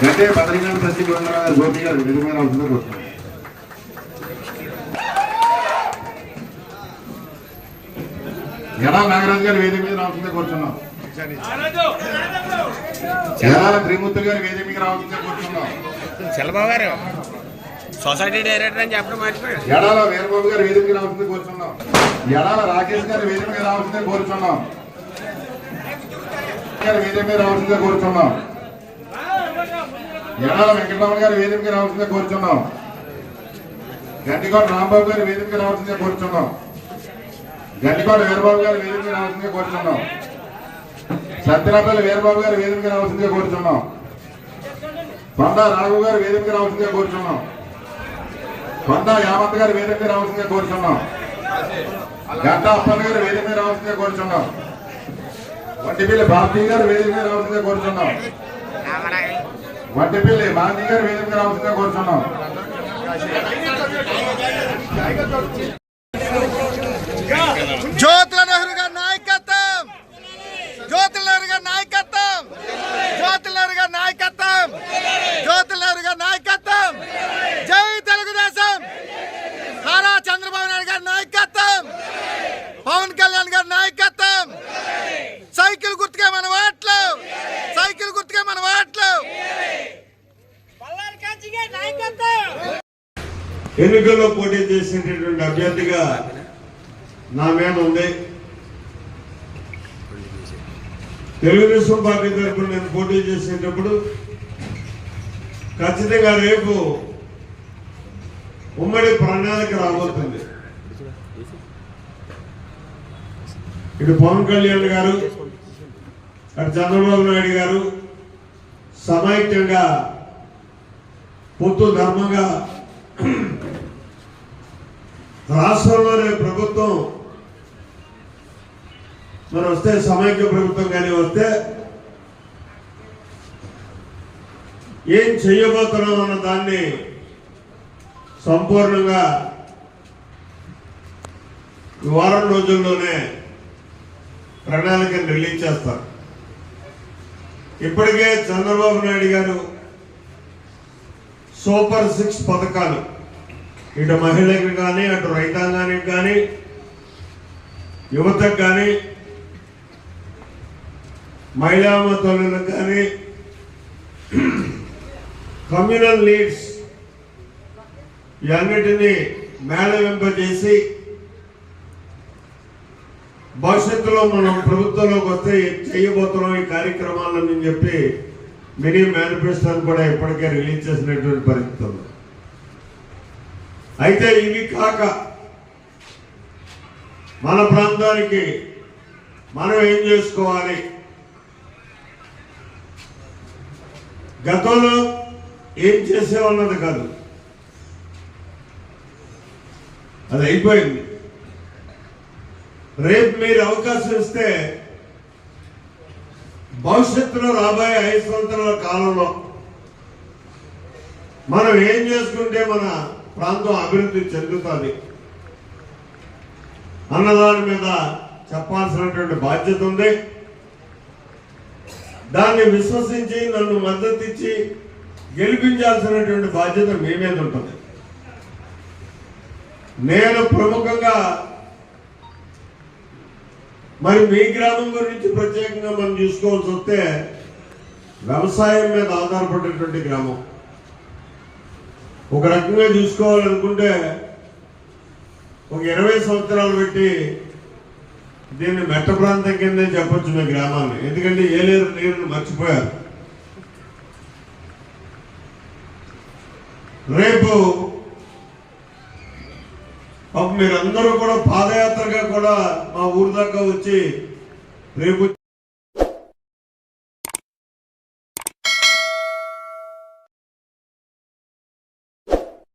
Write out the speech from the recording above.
గంటే బద్రీనాథ్ ప్రతిబంధ గోపి గారు నిజమైన అవసరం ఎడా నాగరాజు గారు వేదిక మీద రావాల్సిందే కూర్చున్నాం. ఎడాల త్రిమూర్తులు గారు వేదిక మీద రావాల్సిందే కూర్చున్నాం. చలబాబు గారు సొసైటీ డైరెక్టర్ అని చెప్పడం మర్చిపోయాడు ఎడాల వీరబాబు గారు వేదిక మీద రావాల్సిందే కూర్చున్నాం. ఎడాల రాకేష్ గారు వేదిక మీద రావాల్సిందే కూర్చున్నాం. గారు వేదిక మీద రావాల్సిందే కూర్చున్నాం. ఎడాల వెంకటరమణ గారు వేదిక మీద రావాల్సిందే కూర్చున్నాం. గంటికోట రాంబాబు గారు వేదిక మీద రావాల్సిందే కూర్చున్నాం. గంటికోట వీరబాబు గారు వేదిక మీద రావాల్సిందే కూర్చున్నాం. సత్యనాపల్లి వీరబాబు గారు వేదిక మీద రావాల్సిందే కూర్చున్నాం. కొండ రాఘు గారు వేదిక మీద రావాల్సిందే కూర్చున్నాం. కొండ యామంత్ గారు వేదిక మీద రావాల్సిందే కోరుచున్నాం. గంటా అప్పన్న గారు వేదిక మీద రావాల్సిందే కోరుచున్నాం. వంటిపల్లి భారతీ గారు వేదిక మీద రావాల్సిందే కోరుచున్నాం. వంటిపల్లి మాంజీ గారు వేదిక మీద రావాల్సిందే కోరుచున్నాం. జ్యోతుల నెహ్రూ గారి నాయకత్వం! జ్యోతుల నెహ్రూ గారి నాయకత్వం! జ్యోతుల నెహ్రూ గారి నాయకత్వం! జ్యోతుల నెహ్రూ గారి నాయకత్వం! జై తెలుగుదేశం! నారా చంద్రబాబు నాయుడు గారి నాయకత్వం! పవన్ కళ్యాణ్ గారి నాయకత్వం! సైకిల్ గుర్తుకే మన ఓట్లు! సైకిల్ గుర్తుకే మన ఎన్నికల్లో పోటీ చేసేటటువంటి అభ్యర్థిగా నా మీద ఉంది తెలుగుదేశం పార్టీ తరఫున నేను పోటీ చేసేటప్పుడు ఖచ్చితంగా రేపు ఉమ్మడి ప్రణాళిక రాబోతుంది. ఇటు పవన్ కళ్యాణ్ గారు అటు చంద్రబాబు నాయుడు గారు సమైక్యంగా పొత్తు ధర్మంగా రాష్ట్రంలోనే ప్రభుత్వం మరి వస్తే సమైక్య ప్రభుత్వం కానీ వస్తే ఏం చేయబోతున్నాం అన్న దాన్ని సంపూర్ణంగా వారం రోజుల్లోనే ప్రణాళికను రిలీజ్ చేస్తారు ఇప్పటికే చంద్రబాబు నాయుడు గారు సూపర్ సిక్స్ పథకాలు ఇటు మహిళలకు కానీ అటు రైతాంగానికి కానీ యువతకు కానీ మహిళా తల్లులకు కానీ కమ్యూనల్ నీడ్స్ ఇవన్నిటినీ మేళవింపజేసి భవిష్యత్తులో మనం ప్రభుత్వంలోకి వస్తే చేయబోతున్నాం ఈ కార్యక్రమాలను చెప్పి మినీ మేనిఫెస్టోని కూడా ఇప్పటికే రిలీజ్ చేసినటువంటి పరిస్థితుల్లో అయితే ఇవి కాక మన ప్రాంతానికి మనం ఏం చేసుకోవాలి? గతంలో ఏం చేసేవాళ్ళది కాదు. అది అయిపోయింది. రేపు మీరు అవకాశం ఇస్తే భవిష్యత్తులో రాబోయే ఐదు సంవత్సరాల కాలంలో మనం ఏం చేసుకుంటే మన ప్రాంతం అభివృద్ధి చెందుతుంది. అన్నదాని మీద చెప్పాల్సినటువంటి బాధ్యత ఉంది. దాన్ని విశ్వసించి నన్ను మద్దతు ఇచ్చి గెలిపించాల్సినటువంటి బాధ్యత మీ మీద ఉంటుంది. నేను ప్రముఖంగా మరి మీ గ్రామం గురించి ప్రత్యేకంగా మనం చూసుకోవాల్సి వస్తే వ్యవసాయం మీద ఆధారపడేటువంటి గ్రామం. ఒక రకంగా చూసుకోవాలనుకుంటే ఒక ఇరవై సంవత్సరాలు పెట్టి దీన్ని మెట్ట ప్రాంతం కిందే చెప్పొచ్చు మీ గ్రామాన్ని. ఎందుకంటే లేరు నీరుని మర్చిపోయారు. రేపు మీరందరూ కూడా పాదయాత్రగా కూడా మా ఊరు దాకా వచ్చి రేపు